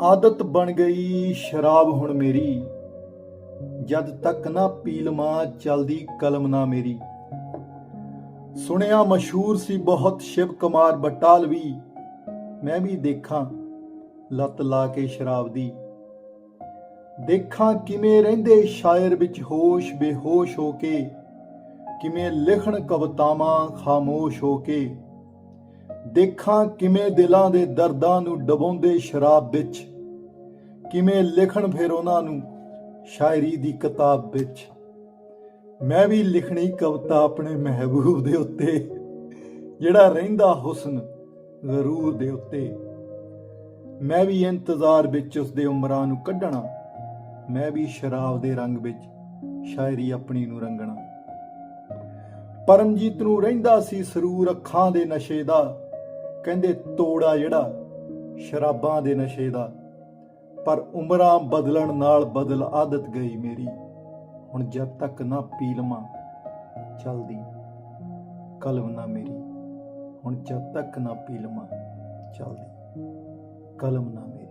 ਆਦਤ ਬਣ ਗਈ ਸ਼ਰਾਬ ਹੁਣ ਮੇਰੀ। ਜਦ ਤੱਕ ਨਾ ਪੀ ਲਵਾਂ ਚਲਦੀ ਕਲਮ ਨਾ ਮੇਰੀ। ਸੁਣਿਆ ਮਸ਼ਹੂਰ ਸੀ ਬਹੁਤ ਸ਼ਿਵ ਕੁਮਾਰ ਬਟਾਲਵੀ। ਮੈਂ ਵੀ ਦੇਖਾਂ ਲੱਤ ਲਾ ਕੇ ਸ਼ਰਾਬ ਦੀ। ਦੇਖਾਂ ਕਿਵੇਂ ਰਹਿੰਦੇ ਸ਼ਾਇਰ ਵਿੱਚ ਹੋਸ਼ ਬੇਹੋਸ਼ ਹੋ ਕੇ, ਕਿਵੇਂ ਲਿਖਣ ਕਵਿਤਾਵਾਂ ਖਾਮੋਸ਼ ਹੋ ਕੇ। ਦੇਖਾਂ ਕਿਵੇਂ ਦਿਲਾਂ ਦੇ ਦਰਦਾਂ ਨੂੰ ਡਬੋਂਦੇ ਸ਼ਰਾਬ ਵਿੱਚ, ਕਿਵੇਂ ਲਿਖਣ ਫਿਰ ਉਹਨਾਂ ਨੂੰ ਸ਼ਾਇਰੀ ਦੀ ਕਿਤਾਬ ਵਿੱਚ। ਮੈਂ ਵੀ ਲਿਖਣੀ ਕਵਿਤਾ ਆਪਣੇ ਮਹਿਬੂਬ ਦੇ ਉੱਤੇ, ਜਿਹੜਾ ਰਹਿੰਦਾ ਹੁਸਨ ਜ਼ਰੂਰ ਦੇ ਉੱਤੇ। ਮੈਂ ਵੀ ਇੰਤਜ਼ਾਰ ਵਿੱਚ ਉਸ ਦੇ ਉਮਰਾਂ ਨੂੰ ਕੱਢਣਾ, ਮੈਂ ਵੀ ਸ਼ਰਾਬ ਦੇ ਰੰਗ ਵਿੱਚ ਸ਼ਾਇਰੀ ਆਪਣੀ ਨੂੰ ਰੰਗਣਾ। ਪਰਮਜੀਤ ਨੂੰ ਰਹਿੰਦਾ ਸੀ ਸਰੂਰ ਅੱਖਾਂ ਦੇ ਨਸ਼ੇ ਦਾ ਕਹਿੰਦੇ ਤੋੜਾ ਜਿਹੜਾ ਸ਼ਰਾਬਾਂ ਦੇ ਨਸ਼ੇ ਦਾ, ਪਰ ਉਮਰਾਂ ਬਦਲਣ ਨਾਲ ਬਦਲ ਆਦਤ ਗਈ ਮੇਰੀ। ਹੁਣ ਜਦ ਤੱਕ ਨਾ ਪੀ ਲਵਾਂ, ਚਲਦੀ ਕਲਮ ਨਾ ਮੇਰੀ। ਹੁਣ ਜਦ ਤੱਕ ਨਾ ਪੀ ਲਵਾਂ, ਚਲਦੀ ਕਲਮ ਨਾ ਮੇਰੀ।